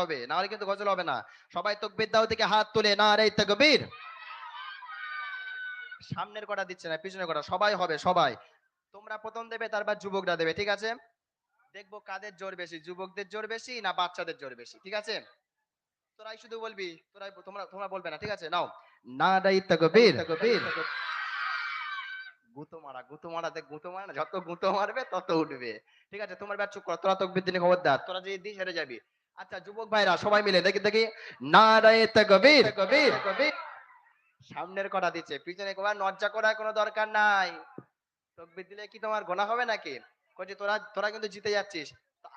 হবে না হলে কিন্তু গজল হবে না। সবাই তকবির দাও থেকে হাত তুলে না রে তকবির। সামনের কটা দিচ্ছে না, পিছনের কটা? সবাই হবে, সবাই। তোমরা প্রথম দেবে, তারপর যুবকরা দেবে, ঠিক আছে? দেখব কাদের জোর বেশি, যুবকদের জোর বেশি না বাচ্চাদের জোর বেশি, ঠিক আছে? তোরাই শুধু বলবি, তোরাই তোমরা তোমরা বলবে না, ঠিক আছে? নাও। না রে তকবির। তকবির গুতো মারা, গুতো মারাতে গুতো মারা যত গুতো মারবে তত উঠবে। ঠিক আছে? তোমার ব্যাট চুপ কর, তোরা তকবির দিনে খবর দা তোরা যদি দিস হেরে যাবি। আচ্ছা যুবক ভাইরা সবাই মিলে দেখি দেখি। না রে তকবির। তকবির। তকবির সামনের কটা দিচ্ছে। পিছনে কোয়া নজ্জা করার কোনো দরকার নাই। তকবির দিলে কি তোমার গোনা হবে নাকি? কইছি তোরা তোরা কিন্তু জিতে যাচ্ছিস।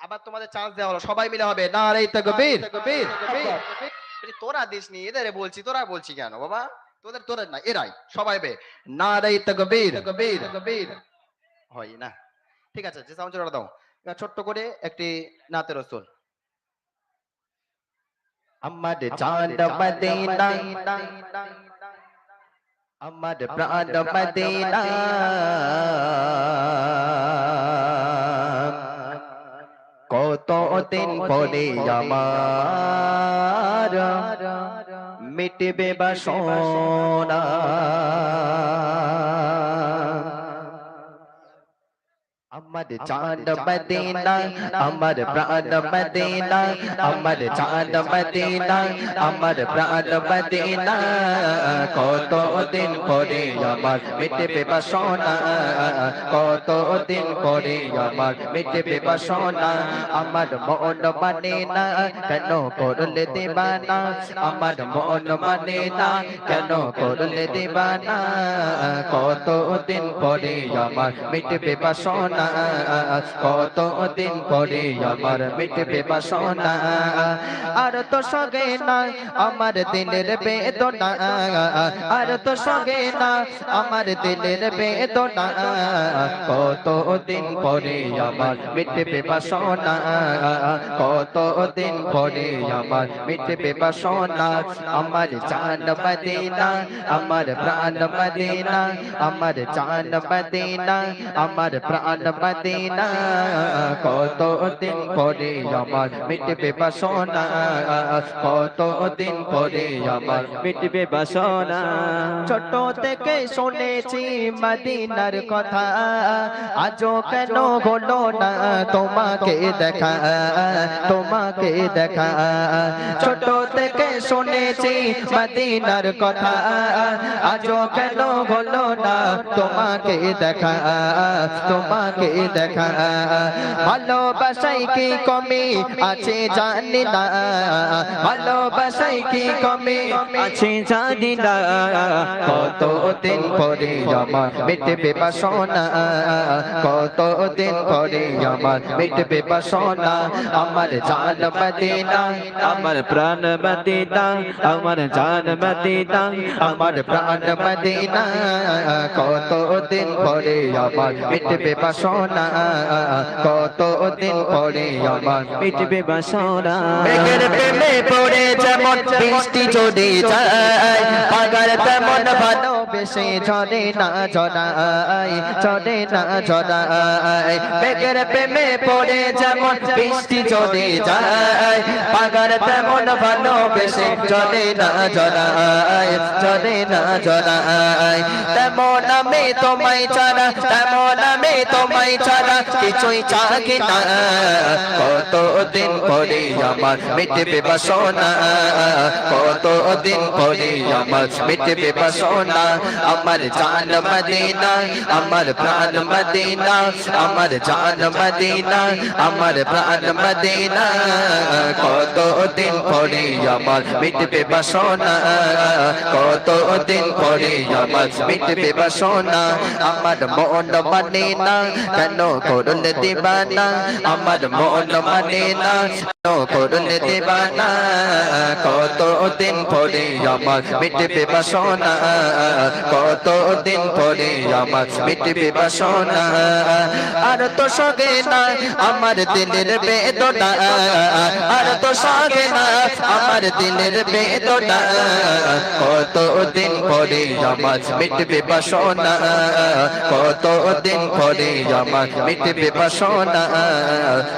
আবার তোমাদের চান্স দেওয়া হলো। সবাই মিলে হবে। না রে তকবির। বলছি, তোরা দিসনি। এদের বলছি তোরা বলছি কেন বাবা? তোদের তোদের না এরাই। সবাই বে। না রে তকবির। তকবির তকবির। হয় না। ঠিক আছে যে সাউন্ড দাও। ছোট্ট করে একটি নাতে রসুল। আমার চাঁদ মদিনা আমার প্রাণ মদিনা কত দিন পরে আমার মিটবে বাসনা আমার চাঁদ মদিনা আমার প্রাণ মদিনা আমার চাঁদ মদিনা আমার প্রাণ মদিনা কত দিন পরে আমার মিটবে বাসনা কত দিন পরে আমার মিটবে বাসনা আমার মন মানে না কেন করলে দিবানা আমার মন মানে না কেন করলে দিবানা কত দিন পরে আমার বাসনা কত দিন পরে আমার মিটবে বাসনা। আর তো সঙ্গে না আমার দিলের বেদনা। আর তো সঙ্গে না আমার দিলের বেদনা। কত দিন পরে আমার মিটবে বাসনা। কত দিন পরে আমার মিটবে বাসনা। আমার চান মদিনা, আমার প্রাণ মদিনা, আমার চান মদিনা, আমার প্রাণ মদিনা। পরে আমার মিটবে বাসনা পরে আমার মিটবে বাসনা। ছোট থেকে শুনেছি মদিনার কথা, আজও কেন হলো না তোমাকে দেখা তোমাকে দেখা। ছোট থেকে শুনেছি মদিনার কথা। আজও কেন হলো না, তোমাকে দেখা তোমাকে দেখা। ভালোবাসাই কি কমি আছে জানি না ভালোবাসাই কি কমি আছে জানি না। কত দিন পরে আমার মিটবে বাসনা? কত দিন পরে আমার মিটবে বাসনা? আমার জান মদিনা, আমার প্রাণ মদিনা, আমার জান মদিনা, আমার প্রাণ মদিনা। কত দিন পরে আমার মিটবে বাসনা? কত দিন পরে আমার মিটবে বাসনা? মেঘের প্রেমে পড়ে যেমন বৃষ্টি চলে যায়, পাগার তেমন ভালোবেসে ঝরে না জড়াই চলে না জড়াই বেগের প্রেমে পড়ে যেমন বৃষ্টি চলে যায় পাগার তেমন ভালোবেসে চলে না জড়াই চলে না জড়াই তেমন আমি তোমায় ছাড়া, তেমন আমি তোমায় ছাড়া কিছুই চাকি না। কত দিন পরে আমার মিটবে বাসনা কত দিন পরে আমার মিটবে বাসনা। আমার জান মদিনা, আমার প্রাণ মদিনা, আমার জান মদিনা, আমার প্রাণ মদিনা। কত দিন পরে আমার মিটবে বাসনা? কতদিন পরে আমার মিটবে বাসনা? আমার মন মানে না, কেন করলে দিবানা? আমার মন মানে না করলে দিবানা কত দিন পরে আমার মিটবে বাসনা কত দিন আর তো সগে না, আমার দিলের বেদনা আর তো সগে না, আমার দিলের বেদনা কত দিন পরে আমার মিটবে বাসনা কত দিন পরে আমার মিটবে বাসনা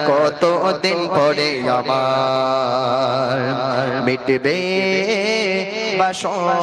কত দিন পরে আমার মিটবে বাসনা।